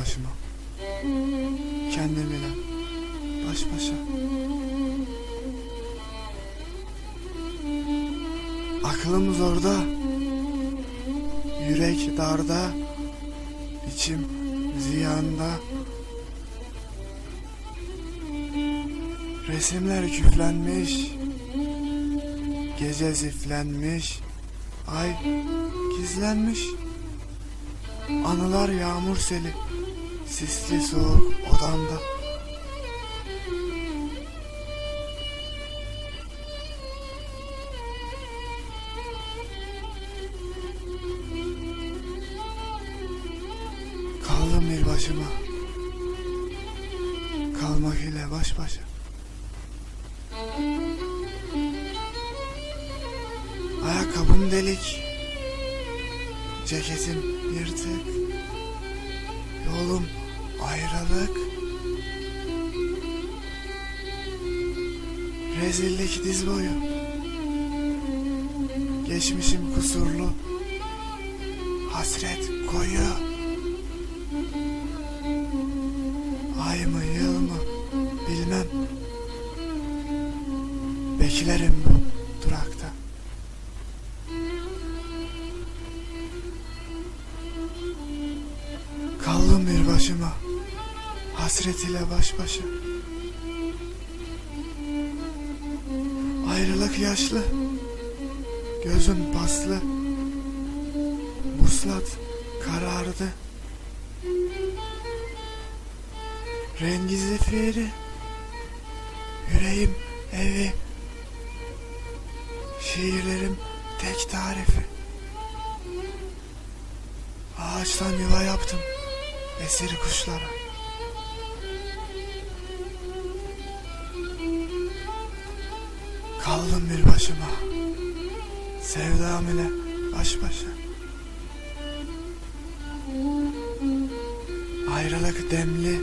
başıma. Kendimle baş başa. Aklım zorda, yürek darda, içim ziyanda. Resimler küflenmiş, gece ziflenmiş, ay gizlenmiş. Anılar yağmur seli, sisli soğuk odamda. Kaldım bir başıma. Kalmak ile baş başa. Ayakkabım delik. Ceketim yırtık. Yolum ayrılık. Rezillik diz boyu. Geçmişim kusurlu. Hasret koyu. Ay mı yıl mı bilmem. Beklerim bu durakta. Kaldım bir başıma. Hasret ile baş başa. Ayrılık yaşlı. Gözüm paslı. Muslat karardı. Rengi zifiri. Yüreğim evi. Şiirlerim tek tarifi. Ağaçtan yuva yaptım. Esir kuşlara. Kaldım bir başıma. Sevdam ile baş başa. Ayrılık demli.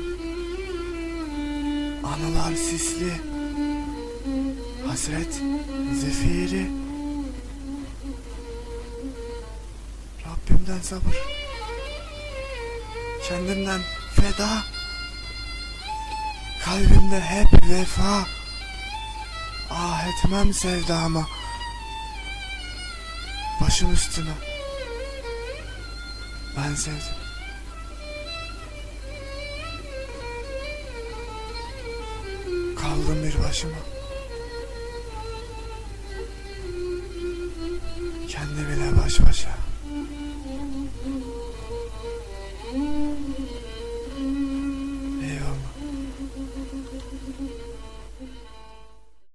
Anılar sisli. Hasret zifiri. Rabbimden sabır. Kendimden feda. Kalbimde hep vefa. Ah etmem sevdama. Başım üstüne. Ben sevdim. Kaldım bir başıma. Kendi bile baş başa.